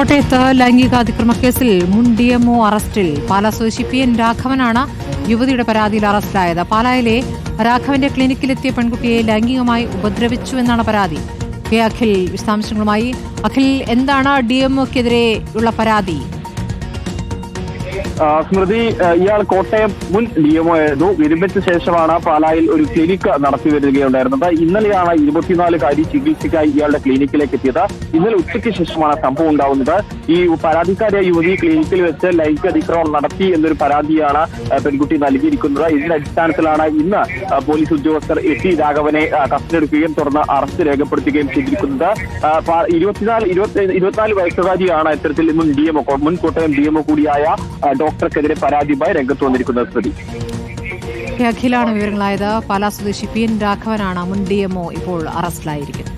കോട്ടയത്ത് ലൈംഗികാതിക്രമ കേസിൽ മുൻ ഡി എംഒ അറസ്റ്റിൽ പാലാ സ്വദേശി പി എൻ രാഘവനാണ് യുവതിയുടെ പരാതിയിൽ അറസ്റ്റിലായത്. പാലായിലെ രാഘവന്റെ ക്ലിനിക്കിലെത്തിയ പെൺകുട്ടിയെ ലൈംഗികമായി ഉപദ്രവിച്ചു എന്നാണ് പരാതി. കെ അഖിൽ വിശദാംശങ്ങളുമായി. അഖിൽ എന്താണ് ഡി എം ഒക്കെതിരെയുള്ള പരാതി? സ്മൃതി ഇയാൾ കോട്ടയം മുൻ ഡി എംഒ ആയിരുന്നു. വിരമിച്ച ശേഷമാണ് പാലായിൽ ഒരു ക്ലിനിക്ക് നടത്തി വരികയുണ്ടായിരുന്നത്. ഇന്നലെയാണ് ഇരുപത്തിനാലുകാരി ചികിത്സയ്ക്കായി ഇയാളുടെ ക്ലിനിക്കിലേക്ക് എത്തിയത്. ഇന്നലെ ഉച്ചയ്ക്ക് ശേഷമാണ് സംഭവം ഉണ്ടാവുന്നത്. ഈ പരാതിക്കാരിയായ യുവതി ക്ലിനിക്കിൽ വെച്ച് ലൈംഗിക അതിക്രമം നടത്തി എന്നൊരു പരാതിയാണ് പെൺകുട്ടി നൽകിയിരിക്കുന്നത്. ഇതിന്റെ അടിസ്ഥാനത്തിലാണ് ഇന്ന് പോലീസ് ഉദ്യോഗസ്ഥർ എത്തി രാഘവനെ കസ്റ്റഡി കസ്റ്റഡിയെടുക്കുകയും തുടർന്ന് അറസ്റ്റ് രേഖപ്പെടുത്തുകയും ചെയ്തിരിക്കുന്നത്. ഇരുപത്തിനാല് ഇരുപത്തി ഇരുപത്തിനാല് വയസ്സുകാരിയാണ് ഇത്തരത്തിൽ മുൻ ഡി എംഒ മുൻ കോട്ടയം ഡി എംഒ കൂടിയായ ആ, ഡോക്ടർക്കെതിരെ പരാതിയുമായി രംഗത്ത് വന്നിരിക്കുന്നത് സ്ഥിതി. അഖിലാണ് വിവരങ്ങളായത് പാലാ സ്വദേശി പി എൻ രാഘവനാണ് മുൻ ഡി എംഒ ഇപ്പോൾ അറസ്റ്റിലായിരിക്കുന്നത്.